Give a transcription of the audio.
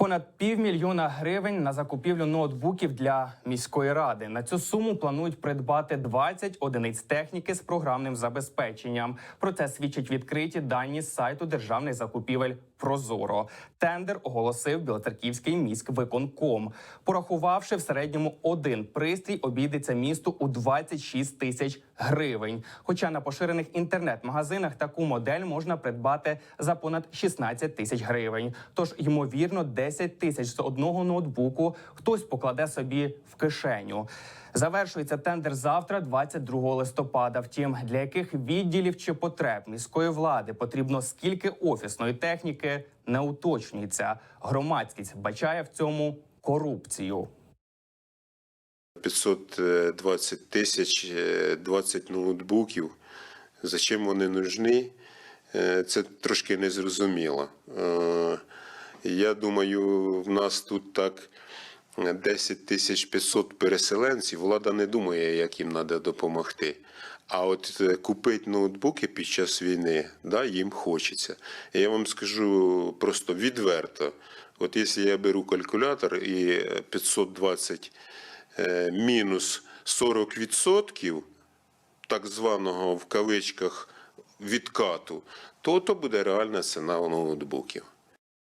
Понад півмільйона гривень на закупівлю ноутбуків для міської ради. На цю суму планують придбати 20 одиниць техніки з програмним забезпеченням. Про це свідчать відкриті дані з сайту державних закупівель Прозоро. Тендер оголосив Білоцерківський міськвиконком. Порахувавши в середньому один пристрій, обійдеться місту у 26 тисяч гривень. Хоча на поширених інтернет-магазинах таку модель можна придбати за понад 16 тисяч гривень. Тож, ймовірно, 10 тисяч з одного ноутбуку хтось покладе собі в кишеню. Завершується тендер завтра, 22 листопада. Втім, для яких відділів чи потреб міської влади потрібно скільки офісної техніки не уточнюється. Громадськість бачає в цьому корупцію. 520 тисяч, е, 20 ноутбуків. Зачем вони нужні? Е, Це трошки незрозуміло. Е, Я думаю, в нас тут так 10 тисяч 500 переселенців. Влада не думає, як їм треба допомогти. А от е, купити ноутбуки під час війни, да, їм хочеться. Я вам скажу просто відверто: от якщо я беру калькулятор і е, 520 е, мінус 40% так званого в кавичках відкату, то то буде реальна ціна ноутбуків.